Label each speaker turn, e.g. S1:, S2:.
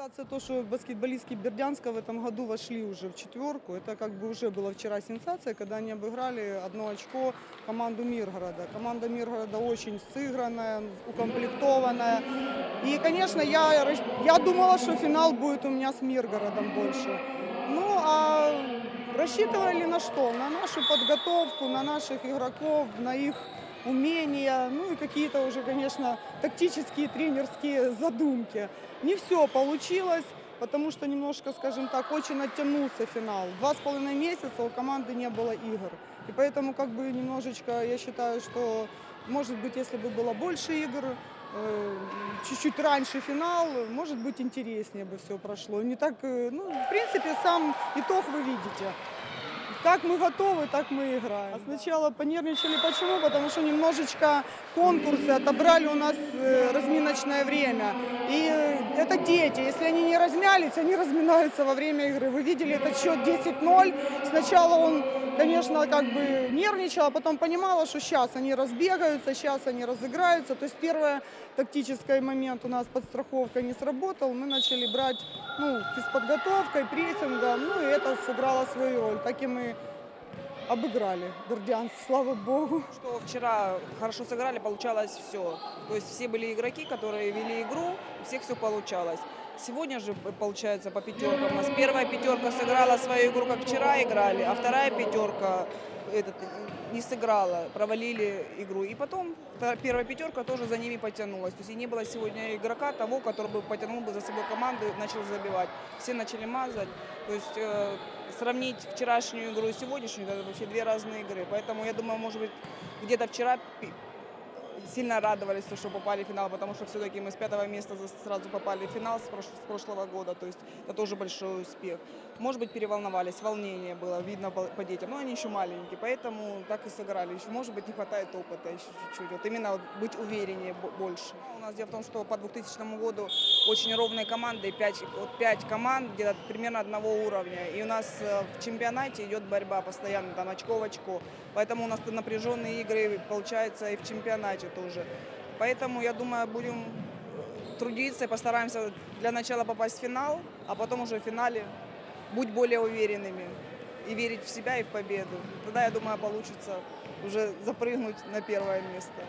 S1: Сенсация то, что баскетболистки Бердянска в этом году вошли уже в четверку. Это как бы уже было вчера сенсация, когда они обыграли одно очко команду Миргорода. Команда Миргорода очень сыгранная, укомплектованная. И, конечно, я, я думала, что финал будет у меня с Миргородом больше. Ну, а рассчитывали на что? На нашу подготовку, на наших игроков, на их умения, ну и какие-то уже, конечно, тактические тренерские задумки. Не все получилось, потому что немножко, скажем так, очень оттянулся финал. Два с половиной месяца у команды не было игр. И поэтому как бы немножечко я считаю, что может быть, если бы было больше игр, э, чуть-чуть раньше финал, может быть, интереснее бы все прошло. Не так, э, ну, в принципе, сам итог вы видите. Как мы готовы, так мы играем. А сначала понервничали. Почему? Потому что немножечко конкурсы отобрали у нас э, разминочное время. И э, это дети. Если они не размялись, они разминаются во время игры. Вы видели этот счет 10-0. Сначала он, конечно, как бы нервничал, а потом понимала, что сейчас они разбегаются, сейчас они разыграются. То есть первый тактический момент у нас подстраховка не сработал. Мы начали брать ну, физподготовкой, прессингом, ну и это сыграло свою роль. Так и мы обыграли Бердянск, слава богу.
S2: Что вчера хорошо сыграли, получалось все. То есть все были игроки, которые вели игру, у всех все получалось. Сегодня же получается по пятеркам. У нас первая пятерка сыграла свою игру, как вчера играли, а вторая пятерка этот, не сыграла, провалили игру. И потом первая пятерка тоже за ними потянулась. То есть и не было сегодня игрока того, который бы потянул бы за собой команду и начал забивать. Все начали мазать. То есть э, сравнить вчерашнюю игру и сегодняшнюю, это вообще две разные игры. Поэтому я думаю, может быть, где-то вчера сильно радовались, то, что попали в финал, потому что все-таки мы с пятого места сразу попали в финал с, прош- с прошлого года, то есть это тоже большой успех. Может быть, переволновались, волнение было видно по, детям, но они еще маленькие, поэтому так и сыграли. Еще, может быть, не хватает опыта еще чуть-чуть, вот именно быть увереннее бо- больше. У нас дело в том, что по 2000 году очень ровные команды, 5, вот 5 команд где-то примерно одного уровня, и у нас э, в чемпионате идет борьба постоянно, там очко в очко, поэтому у нас напряженные игры получается и в чемпионате тоже. Поэтому, я думаю, будем трудиться и постараемся для начала попасть в финал, а потом уже в финале быть более уверенными и верить в себя и в победу. Тогда, я думаю, получится уже запрыгнуть на первое место.